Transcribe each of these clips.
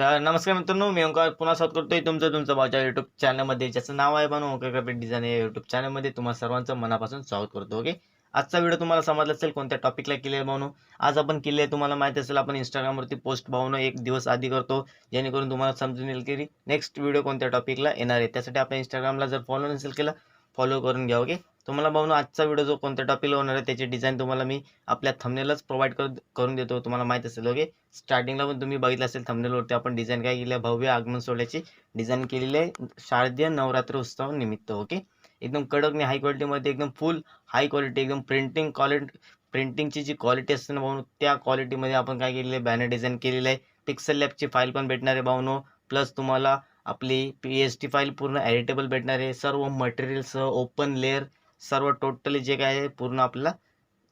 तर नमस्कार मित्रांनो मी ओंकार पुन्हा स्वागत करतोय तुमचं तुमचं भाऊच्या युट्यूब चॅनलमध्ये ज्याचं नाव आहे बनू ओके कपडे डिझाईन या युट्यूब चॅनलमध्ये तुम्हाला सर्वांचं मनापासून स्वागत करतो ओके? आजचा व्हिडिओ तुम्हाला समजला असेल कोणत्या टॉपिकला केले बनू? आज आपण केले आहे तुम्हाला माहिती असेल आपण इंस्टाग्रामवरती पोस्ट बनवणं एक दिवस आधी करतो जेणेकरून तुम्हाला समजून येईल की नेक्स्ट व्हिडिओ कोणत्या टॉपिकला येणार आहे. त्यासाठी आपल्या इंस्टाग्रामला जर फॉलो नसेल केलं फॉलो करून घ्या ओके? तुम्हाला बघून आजचा व्हिडिओ जो कोणत्या टॉपिकला होणार आहे त्याची डिझाईन तुम्हाला मी आपल्या थमनेलच प्रोव्हाइड कर करून देतो तुम्हाला माहीत असेल ओके स्टार्टिंगला पण तुम्ही बघितलं असेल थमनेलवरती आपण डिझाईन काय केली आहे भव्य आगमन सोहळ्याची डिझाईन केलेली आहे शारदीय नवरात्र उत्सव निमित्त ओके एकदम कडक आणि हाय क्वालिटीमध्ये एकदम फुल हाय क्वालिटी एकदम प्रिंटिंग क्वालिटी प्रिंटिंगची जी क्वालिटी असते ना भाऊ त्या क्वालिटीमध्ये आपण काय केलेलं आहे बॅनर डिझाईन केलेलं आहे. पिक्सल लॅबची फाईल पण भेटणार आहे भाऊनो. प्लस तुम्हाला आपली पी एस टी फाईल पूर्ण एडिटेबल भेटणार आहे. सर्व मटेरियलसह ओपन लेअर सर्व टोटली जे काय आहे पूर्ण आपल्याला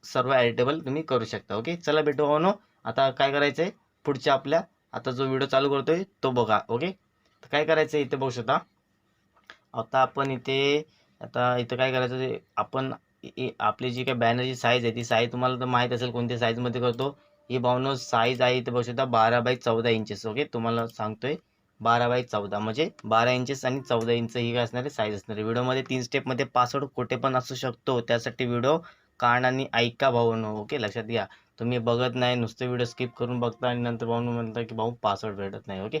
सर्व ॲडिटेबल तुम्ही करू शकता. ओके चला भेटू भाऊनो आता काय करायचं आहे पुढच्या आपल्या आता जो व्हिडिओ चालू करतोय तो बघा. ओके तर काय करायचं आहे इथे बघू शकता. आता आपण इथे आता इथं काय करायचं ते आपण आपली जी काय बॅनरची साईज आहे ती साईज तुम्हाला तर माहीत असेल कोणत्या साईजमध्ये करतो. ही भावनो साईज आहे इथे बघू शकता बारा बाय चौदा इंचेस ओके तुम्हाला सांगतोय. बारा बाय चौदा. म्हणजे बारा इंचेस आणि चौदा इंच ही काय असणारे? साईज असणार. आहे व्हिडिओमध्ये तीन स्टेपमध्ये पासवर्ड कुठे पण असू शकतो. त्यासाठी व्हिडिओ आणि ऐका भाऊनो ओके? लक्षात घ्या. तुम्ही बघत नाही नुसतं व्हिडिओ स्किप करून बघता आणि नंतर भाऊन म्हणता की भाऊ पासवर्ड भेटत नाही. ओके?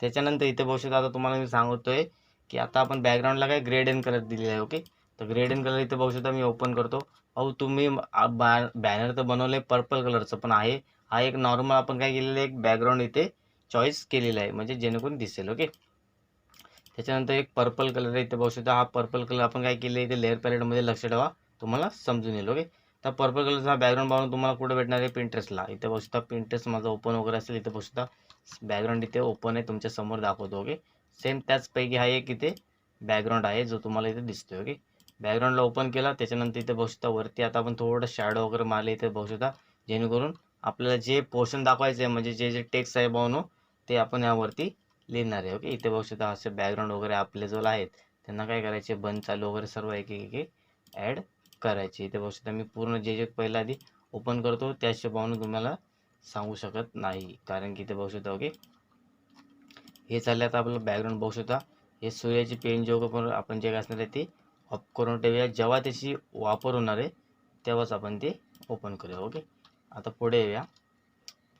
त्याच्यानंतर इथे बघू शकता आता तुम्हाला मी सांगतोय की आता आपण बॅकग्राऊंडला काय ग्रेड एन कलर दिलेला आहे. ओके? तर ग्रेड एन कलर इथे बघू शकता मी ओपन करतो. अहो तुम्ही बॅनर तर बनवलं आहे पर्पल कलरचं पण आहे. हा एक नॉर्मल आपण काय केलेलं आहे? एक बॅकग्राऊंड इथे चॉईस केलेला आहे म्हणजे जेणेकरून दिसेल ओके त्याच्यानंतर एक पर्पल कलर आहे इथे बघू शकता हा पर्पल कलर आपण काय केलं इथे लेअर पॅलेटमध्ये लक्ष ठेवा तुम्हाला समजून येईल ओके तर पर्पल कलरचा बॅकग्राऊंड बनवून तुम्हाला कुठे भेटणार आहे पिंटरेस्टला इथे बघू शकता पिंटरेस्ट माझा ओपन वगैरे असेल इथे बघू शकता बॅकग्राऊंड इथे ओपन आहे तुमच्यासमोर दाखवतो ओके सेम त्याचपैकी हा एक इथे बॅकग्राऊंड आहे जो तुम्हाला इथे दिसतोय ओके बॅकग्राऊंडला ओपन केला त्याच्यानंतर इथे बघू शकता वरती आता आपण थोडं शॅडो वगैरे मारले इथे बघू शकता जेणेकरून आपल्याला जे पोर्शन दाखवायचं आहे म्हणजे जे जे टेक्स्ट आहे भावनो ते आपण यावरती लिहिणार आहे. ओके? इथे बघू शकता असे बॅकग्राऊंड वगैरे आपले जो आहेत त्यांना काय करायचे? बंद चालू वगैरे सर्व एक एक ॲड करायचे. इथे बघू शकता मी पूर्ण जे जे पहिला आधी ओपन करतो त्या हिशोबाने तुम्हाला सांगू शकत नाही. कारण की इथे बघू शकता ओके? हे चाललं आता आपलं बॅकग्राऊंड बघू शकता हे सूर्याची पेन जे पण आपण जे काय असणार आहे ते ऑफ करून ठेवूया. जेव्हा त्याची वापर होणार आहे तेव्हाच आपण ते ओपन करूया. ओके? आता पुढे येऊया.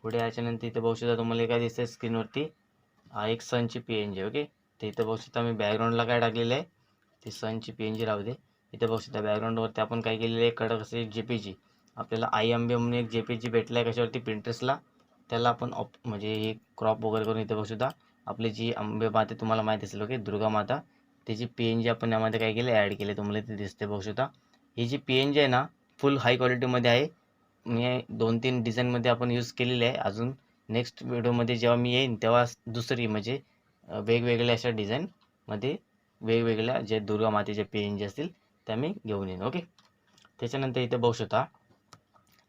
पुढे याच्यानंतर इथं बघू शकता तुम्हाला काय दिसतंय स्क्रीनवरती. हा एक सनची पी एन जी ओके तर इथं बघू शकता मी बॅकग्राऊंडला काय टाकलेलं आहे ती सनची पी एन जी राहू दे. इथं बघू शकता बॅकग्राऊंडवरती आपण काय केलेलं आहे कडक असे जे पी जी आपल्याला आय एम बी म्हणून एक जे पी जी भेटला आहे कशावरती? प्रिंटर्सला त्याला आपण ऑप म्हणजे हे क्रॉप वगैरे करून इथं बघू शकता. आपली जी आंबे माते तुम्हाला माहिती असेल ओके दुर्गा माता. त्याची पी एन जी आपण यामध्ये काय केलं ॲड केले तुम्हाला इथे दिसते बघू शकता. ही जी पी एन जी आहे ना फुल हाय क्वालिटीमध्ये आहे. मी दोन तीन डिझाईनमध्ये आपण यूज केलेली आहे. अजून नेक्स्ट व्हिडिओमध्ये जेव्हा मी येईन तेव्हा दुसरी म्हणजे वेगवेगळ्या अशा डिझाईनमध्ये वेगवेगळ्या जे दुर्गा मातेचे पेन जे असतील त्या मी घेऊन येईन. ओके त्याच्यानंतर इथे बघू शकता.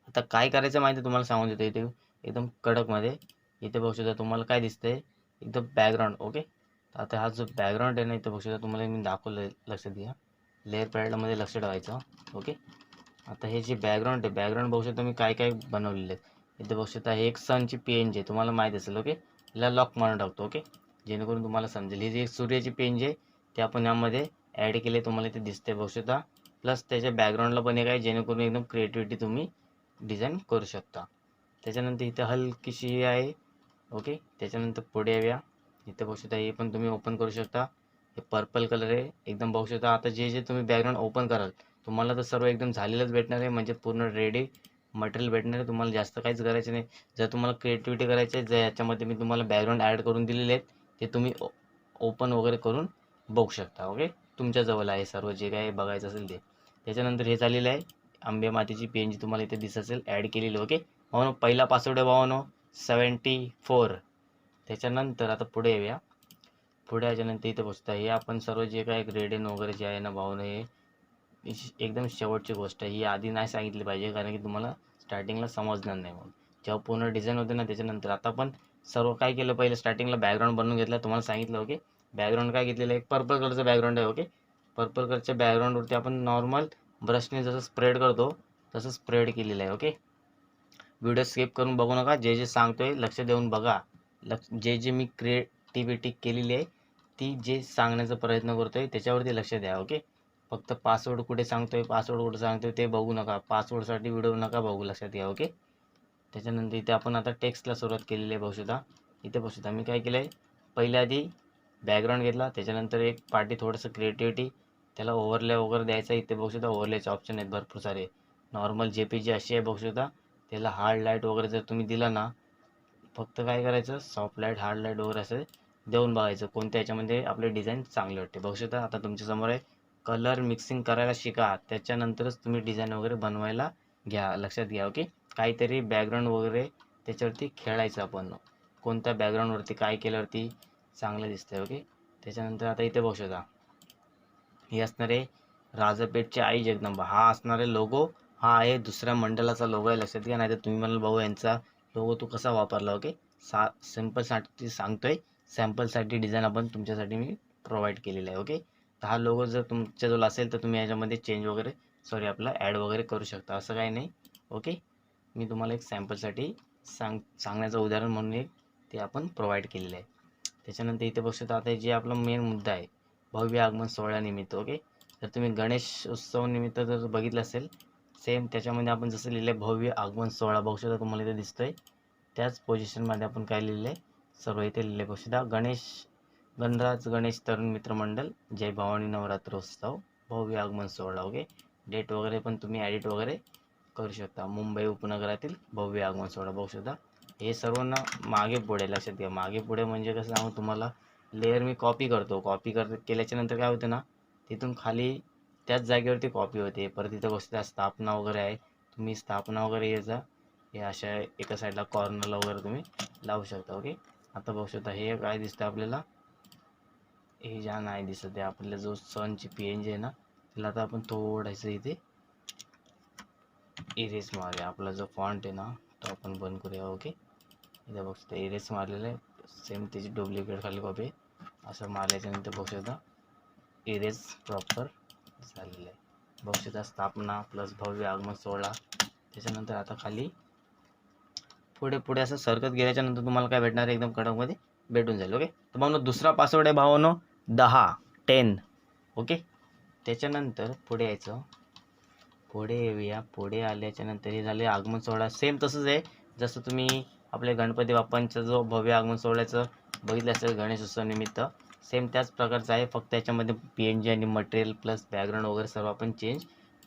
आता काय करायचं माहिती तुम्हाला सांगून देतो. इथे एकदम कडकमध्ये इथे बघू शकता तुम्हाला काय दिसतंय. एकदम बॅकग्राऊंड ओके आता हा जो बॅकग्राऊंड आहे ना इथे बघू शकता तुम्हाला मी दाखवलं लक्ष द्या लेअर पॅडमध्ये लक्ष ठेवायचं ओके आता हे जे बॅकग्राऊंड आहे बॅकग्राऊंड बघू शकता मी काय काय बनवलेले आहेत. इथे बघू शकता हे एक सनची पेंज आहे. तुम्हाला माहीत असेल ओके हिला लॉक मारून टाकतो ओके जेणेकरून तुम्हाला समजेल. ही जी एक सूर्याची पेंज आहे ते आपण यामध्ये ॲड केले तुम्हाला इथे दिसते. बघू शकता. प्लस त्याच्या बॅकग्राऊंडला पण एक आहे जेणेकरून एकदम क्रिएटिव्हिटी तुम्ही डिझाईन करू शकता. त्याच्यानंतर इथे हलकीशी आहे ओके त्याच्यानंतर पुढे येऊया. इथे बघू शकता हे पण तुम्ही ओपन करू शकता. हे पर्पल कलर आहे. एकदम बघू शकता. आता जे जे तुम्ही बॅकग्राऊंड ओपन कराल तुम्हाला तर सर्व एकदम झालेलंच भेटणार आहे. म्हणजे पूर्ण रेडी मटेरियल भेटणार आहे. तुम्हाला जास्त काहीच करायचं नाही. जर तुम्हाला क्रिएटिव्हिटी करायची आहे जर याच्यामध्ये मी तुम्हाला बॅकग्राऊंड ॲड करून दिलेले आहेत ते तुम्ही ओपन वगैरे करून बघू शकता. ओके तुमच्याजवळ आहे सर्व जे काय बघायचं असेल ते. त्याच्यानंतर हे झालेलं आहे. आंबे मातीची पेन जी तुम्हाला इथे दिसत असेल ॲड केलेली. ओके भावनो पहिला पासवर्ड आहे भावनो सेवन्टी फोर त्याच्यानंतर आता पुढे येऊया. पुढे याच्यानंतर इथे पोचता हे आपण सर्व जे काय ग्रेडेन वगैरे जे आहे ना भावनो हे एकदम शेवटची गोष्ट आहे. ही आधी नाही सांगितली पाहिजे कारण की तुम्हाला स्टार्टिंगला समजणार नाही मग जेव्हा पूर्ण डिझाईन होते ना त्याच्यानंतर. आता पण सर्व काय केलं पहिले स्टार्टिंगला बॅकग्राऊंड बनवून घेतलं. तुम्हाला सांगितलं ओके बॅकग्राऊंड काय घेतलेलं आहे? एक पर्पल कलरचं बॅकग्राऊंड आहे ओके पर्पल कलरच्या बॅकग्राऊंडवरती आपण नॉर्मल ब्रशने जसं स्प्रेड करतो तसं स्प्रेड केलेलं आहे ओके व्हिडिओ स्किप करून बघू नका. जे जे सांगतोय लक्ष देऊन बघा. लक्ष जे जे मी क्रिएटिव्हिटी केलेली आहे ती जे सांगण्याचा प्रयत्न करतो आहे त्याच्यावरती लक्ष द्या ओके फक्त पासवर्ड कुठे सांगतोय पासवर्ड कुठे सांगतोय ते बघू नका. पासवर्डसाठी व्हिडिओ नका बघू लक्षात घ्या ओके त्याच्यानंतर इथे आपण आता टेक्स्टला सुरुवात केलेली आहे बघूशुद्धा इथे बघूशुद्धा मी काय केलं आहे पहिल्या आधी बॅकग्राऊंड घेतला त्याच्यानंतर एक पार्टी थोडंसं क्रिएटिव्हिटी त्याला ओव्हरले वगैरे द्यायचं इथे बघूशुद्धा ओव्हरलेचे ऑप्शन आहेत भरपूर सारे. नॉर्मल जे पी जी अशी आहे बघूशुद्धा त्याला हार्ड लाइट वगैरे जर तुम्ही दिला ना फक्त काय करायचं? सॉफ्ट लाइट हार्ड लाइट वगैरे असं देऊन बघायचं. कोणत्या याच्यामध्ये आपले डिझाईन चांगले वाटते. बघूशुद्धा आता तुमच्यासमोर आहे. कलर मिक्सिंग करायला शिका. त्याच्यानंतरच तुम्ही डिझाईन वगैरे बनवायला घ्या. लक्षात घ्या ओके काहीतरी बॅकग्राऊंड वगैरे त्याच्यावरती खेळायचं आपण. कोणत्या बॅकग्राऊंडवरती काय केल्यावरती चांगलं दिसतंय ओके त्याच्यानंतर आता इथे बघू शकता. हे असणारे राजापेठचे आई जगदंबा. हा असणारे लोगो हा आहे दुसऱ्या मंडळाचा लोगो आहे. लक्षात घ्या नाही तर तुम्ही म्हणाल भाऊ यांचा लोगो तू कसा वापरला ओके सा सिम्पलसाठी सांगतोय. सॅम्पलसाठी डिझाईन आपण तुमच्यासाठी मी प्रोव्हाइड केलेला आहे ओके तर हा लोगो जर तुमच्याजवळ असेल तर तुम्ही याच्यामध्ये चेंज वगैरे सॉरी आपला ॲड वगैरे करू शकता. असं काही नाही. ओके मी तुम्हाला एक सॅम्पलसाठी सांग सांगण्याचं उदाहरण म्हणून एक ते आपण प्रोव्हाइड केलेलं आहे. त्याच्यानंतर इथे बघू शकता आता जे आपला मेन मुद्दा आहे भव्य आगमन सोहळ्यानिमित्त ओके तर तुम्ही गणेश उत्सवानिमित्त जर बघितलं असेल सेम त्याच्यामध्ये आपण जसं लिहिलं आहे भव्य आगमन सोहळा बघू शकता तुम्हाला इथे दिसतोय. त्याच पोझिशनमध्ये आपण काय लिहिलं आहे सर्व इथे लिहिले बघू शकता गणेश गणराज गणेश तरुण मित्रमंडल जय भवानी नवरात्रोत्सव भव्य आगमन सोहळा ओके डेट वगैरे पण तुम्ही ॲडिट वगैरे करू शकता. मुंबई उपनगरातील भव्य आगमन सोहळा बघू शकता. हे सर्व ना मागे पुढे लक्षात घ्या. मागे पुढे म्हणजे कसं सांगू तुम्हाला लेअर मी कॉपी करतो. कॉपी कर केल्याच्यानंतर काय होतं ना तिथून खाली त्याच जागेवरती कॉपी होते. परत तिथं बसता स्थापना वगैरे आहे. तुम्ही स्थापना वगैरे याचा हे अशा एका साईडला कॉर्नरला वगैरे तुम्ही लावू शकता. ओके आता बघू शकता हे काय दिसतं आपल्याला? हे ज्या नाही दिसत आहे आपल्याला जो सनची पी एन जी आहे ना त्याला आता आपण थोडासा इथे इरेस मारूया. आपला जो फॉन्ट आहे ना तो आपण बंद करूया ओके इथे बघू शकता इरेस मारलेलं आहे. सेम त्याची डुप्लिकेट खाली कॉपी आहे. असं मारल्याच्यानंतर बघू शकता इरेस प्रॉपर झालेलं आहे. बघू शकता स्थापना प्लस भव्य आगमन सोहळा. त्याच्यानंतर आता खाली पुढे पुढे असं सरकत गेल्याच्यानंतर तुम्हाला काय भेटणार आहे? एकदम कडकमध्ये भेटून जाईल ओके तर भावनो दुसरा पासवर्ड आहे भावानो. दहा टेन ओके त्याच्यानंतर पुढे यायचं. पुढे येऊया. पुढे आल्याच्यानंतर हे झाले आगमन सोहळा. सेम तसंच आहे. जसं तुम्ही आपल्या गणपती बाप्पांचा जो भव्य आगमन सोहळ्याचं बघितलं असेल गणेश निमित्त सेम त्याच प्रकारचं आहे. फक्त याच्यामध्ये पी एन जी आणि मटेरियल प्लस बॅकग्राऊंड वगैरे सर्व आपण चेंज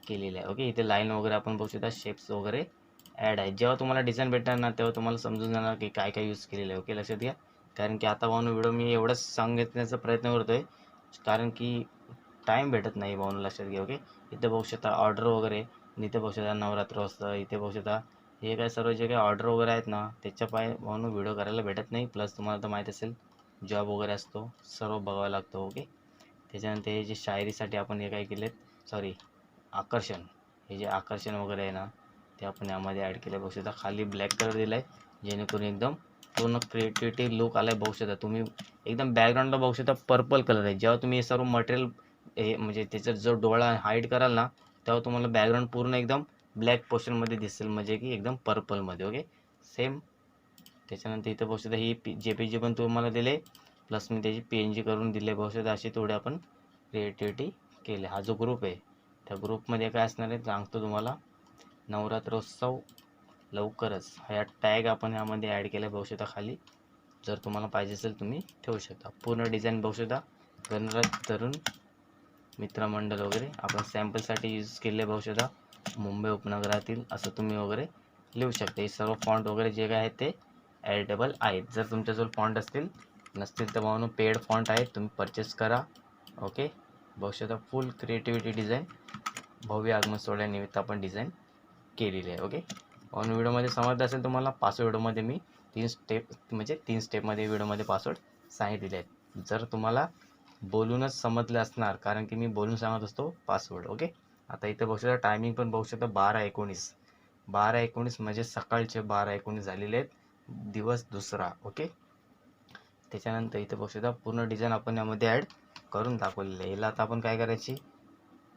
केलेलं आहे. ओके इथे लाईन वगैरे आपण बघू शकता शेप्स वगैरे ॲड आहेत. जेव्हा तुम्हाला डिझाईन भेटणार ना तेव्हा तुम्हाला समजून जाणार की काय काय यूज केलेलं आहे. ओके लक्षात घ्या. कारण की आता भाऊन व्हिडिओ मी एवढंच सांगण्याचा प्रयत्न करतो आहे कारण की टाईम भेटत नाही भाऊन लक्षात घ्या ओके इथे बघू शकता ऑर्डर वगैरे इथे बघू शकता नवरात्र असतं इथे बघू शकता हे काय सर्व जे काही ऑर्डर वगैरे आहेत ना त्याच्या पाय भाऊन व्हिडिओ करायला भेटत नाही. प्लस तुम्हाला तर माहीत असेल जॉब वगैरे असतो सर्व बघावा लागतो ओके त्याच्यानंतर हे जे शायरीसाठी आपण हे काय केलेत सॉरी आकर्षण. हे जे आकर्षण वगैरे आहे ना ते आपण यामध्ये ॲड केलं बघू शकता खाली ब्लॅक कलर दिला आहे जेणेकरून एकदम पूर्ण क्रिएटिव्हिटी लुक आला आहे बघू शकता तुम्ही एकदम बॅकग्राऊंडला बघू शकता पर्पल कलर आहे. जेव्हा तुम्ही हे सर्व मटेरियल हे म्हणजे त्याचा जो डोळा हाईड कराल ना तेव्हा तुम्हाला बॅकग्राऊंड पूर्ण एकदम ब्लॅक पोर्शनमध्ये दिसेल. म्हणजे की एकदम पर्पलमध्ये ओके सेम त्याच्यानंतर इथं बघू शकता ही पी जे पी जी पण तुम्हाला दिले. प्लस मी त्याची पी एन जी करून दिले. बघू शकता अशी थोडी आपण क्रिएटिव्हिटी केली. हा जो ग्रुप आहे त्या ग्रुपमध्ये काय असणार आहे? सांगतो तुम्हाला. नवरात्रोत्सव लवकरच. ह्या टॅग आपण यामध्ये ॲड केल्या बघू शकता खाली जर तुम्हाला पाहिजे असेल तुम्ही ठेवू शकता. पूर्ण डिझाईन बघू शकता. गणराज तरुण मित्रमंडळ वगैरे. आपण सॅम्पलसाठी यूज केले बघू शकता. मुंबई उपनगरातील असं तुम्ही वगैरे लिहू शकता. हे सर्व फॉन्ट वगैरे जे काय आहेत ते ॲडिटेबल आहेत. जर तुमच्याजवळ फॉन्ट असतील नसतील तर म्हणून पेड फॉन्ट आहेत तुम्ही परचेस करा. ओके बघू शकता फुल क्रिएटिव्हिटी डिझाईन भव्य आगमन सोहळ्यानिमित्त आपण डिझाईन केलेली आहे. ओके ऑन व्हिडिओमध्ये समजलं असेल तुम्हाला पासवर्ड व्हिडिओमध्ये मी तीन स्टेप म्हणजे तीन स्टेपमध्ये व्हिडिओमध्ये पासवर्ड सांगितलेले आहेत. जर तुम्हाला बोलूनच समजलं असणार कारण की मी बोलून सांगत असतो पासवर्ड ओके आता इथं बघू शकता टायमिंग पण बघू शकता बारा एकोणीस. बारा एकोणीस म्हणजे सकाळचे बारा एकोणीस झालेले आहेत. दिवस दुसरा ओके त्याच्यानंतर इथं बघू शकता पूर्ण डिझाईन आपण यामध्ये ॲड करून दाखवलेलं आहे. याला आता आपण काय करायची?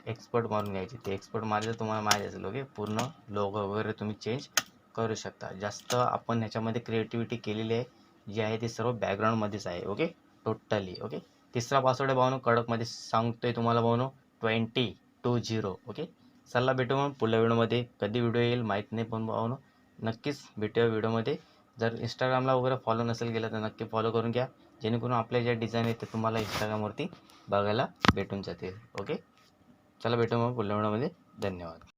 एक्सपर्ट मारून घ्यायची. ते एक्सपर्ट मारले तुम्हाला माहीत असेल ओके पूर्ण लोगो वगैरे तुम्ही चेंज करू शकता. जास्त आपण ह्याच्यामध्ये क्रिएटिव्हिटी केलेली आहे जी आहे ते सर्व बॅकग्राऊंडमध्येच आहे ओके टोटली ओके तिसरा पासवर्ड आहे भावनो कडकमध्ये सांगतोय तुम्हाला भावनो ट्वेंटी टू झिरो ओके सल्ला भेटू मग पुढल्या व्हिडिओमध्ये. कधी व्हिडिओ येईल माहीत नाही पण भावनो नक्कीच भेटूया व्हिडिओमध्ये. जर इंस्टाग्रामला वगैरे फॉलो नसेल गेला तर नक्की फॉलो करून घ्या. जेणेकरून आपल्या ज्या डिझाईन आहेत ते तुम्हाला इंस्टाग्रामवरती बघायला भेटून जातील ओके चला भेटू मग पुढल्या धन्यवाद.